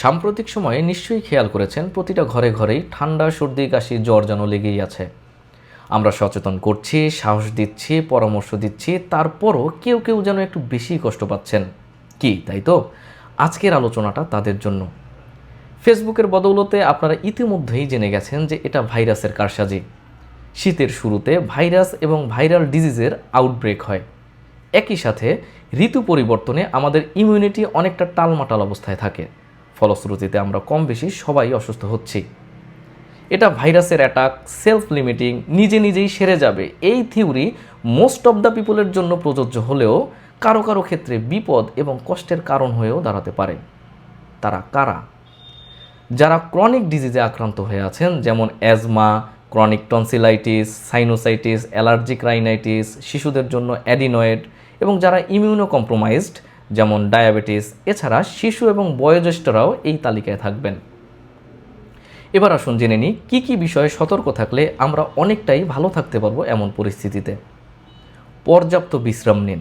সাম্প্রতিক সময়ে নিশ্চয়ই খেয়াল করেছেন, প্রতিটা ঘরে ঘরেই ঠান্ডা, সর্দি, কাশি, জ্বর যেন লেগেই আছে। আমরা সচেতন করছি, সাহস দিচ্ছি, পরামর্শ দিচ্ছি, তারপরও কেউ কেউ যেন একটু বেশি কষ্ট পাচ্ছেন। কি, তাই তো? আজকের আলোচনাটা তাদের জন্য। ফেসবুকের বদৌলতে আপনারা ইতিমধ্যেই জেনে গেছেন যে এটা ভাইরাসের কারসাজি। শীতের শুরুতে ভাইরাস এবং ভাইরাল ডিজিজের আউটব্রেক হয়। একই সাথে ঋতু পরিবর্তনে আমাদের ইমিউনিটি অনেকটা টালমাটাল অবস্থায় থাকে। ফলশ্রুতিতে আমরা কম বেশি সবাই অসুস্থ হচ্ছি। এটা ভাইরাসের অ্যাটাক সেলফ লিমিটিং নিজে নিজেই সেরে যাবে। এই থিওরি মোস্ট অফ দ্য পিপলের জন্য প্রযোজ্য হলেও কারও কারও ক্ষেত্রে বিপদ এবং কষ্টের কারণ হয়েও দাঁড়াতে পারে। তারা কারা? যারা ক্রনিক ডিজিজে আক্রান্ত হয়ে আছেন, যেমন asthma, chronic tonsillitis, sinusitis, allergic rhinitis, শিশুদের জন্য অ্যাডিনয়েড এবং যারা ইমিউনো কম্প্রোমাইজড যেমন ডায়াবেটিস, এছাড়া শিশু এবং বয়োজ্যেষ্ঠরাও এই তালিকায় থাকবেন। এবার আসুন জেনে নিই, কী কী বিষয়ে সতর্ক থাকলে আমরা অনেকটাই ভালো থাকতে পারব এমন পরিস্থিতিতে। পর্যাপ্ত বিশ্রাম নিন।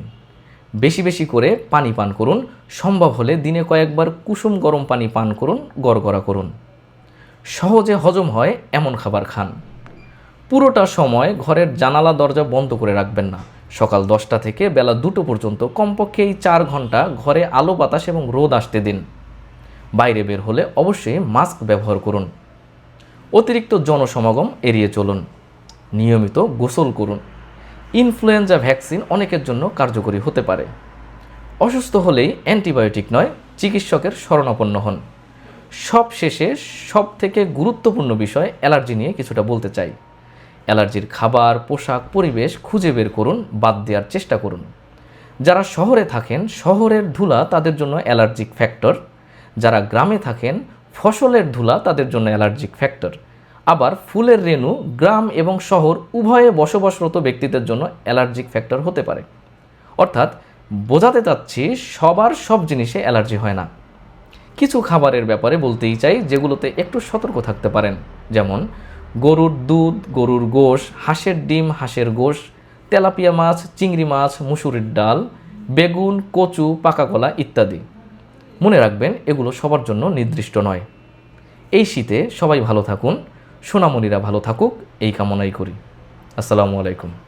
বেশি বেশি করে পানি পান করুন। সম্ভব হলে দিনে কয়েকবার কুসুম গরম পানি পান করুন, গড়গড়া করুন। সহজে হজম হয় এমন খাবার খান। পুরোটা সময় ঘরের জানালা দরজা বন্ধ করে রাখবেন না। সকাল দশটা থেকে বেলা দুটো পর্যন্ত কমপক্ষে এই চার ঘণ্টা ঘরে আলো, বাতাস এবং রোদ আসতে দিন। বাইরে বের হলে অবশ্যই মাস্ক ব্যবহার করুন। অতিরিক্ত জনসমাগম এড়িয়ে চলুন। নিয়মিত গোসল করুন। ইনফ্লুয়েঞ্জা ভ্যাকসিন অনেকের জন্য কার্যকরী হতে পারে। অসুস্থ হলেই অ্যান্টিবায়োটিক নয়, চিকিৎসকের শরণাপন্ন হন। সব শেষে সব থেকে গুরুত্বপূর্ণ বিষয় অ্যালার্জি নিয়ে কিছুটা বলতে চাই। অ্যালার্জির খাবার, পোশাক, পরিবেশ খুঁজে বের করুন, বাদ দেওয়ার চেষ্টা করুন। যারা শহরে থাকেন, শহরের ধুলা তাদের জন্য অ্যালার্জিক ফ্যাক্টর। যারা গ্রামে থাকেন, ফসলের ধুলা তাদের জন্য অ্যালার্জিক ফ্যাক্টর। আবার ফুলের রেণু গ্রাম এবং শহর উভয়ে বসবাসরত ব্যক্তিদের জন্য অ্যালার্জিক ফ্যাক্টর হতে পারে। অর্থাৎ বোঝাতে চাচ্ছি, সবার সব জিনিসে অ্যালার্জি হয় না। কিছু খাবারের ব্যাপারে বলতেই চাই যেগুলোতে একটু সতর্ক থাকতে পারেন। যেমন গরুর দুধ, গরুর গোশ, হাঁসের ডিম, হাঁসের গোশ, তেলাপিয়া মাছ, চিংড়ি মাছ, মুসুরির ডাল, বেগুন, কচু, পাকা কলা ইত্যাদি। মনে রাখবেন, এগুলো সবার জন্য নির্দিষ্ট নয়। এই শীতে সবাই ভালো থাকুন, সোনামণিরা ভালো থাকুক, এই কামনাই করি। আসসালামু আলাইকুম।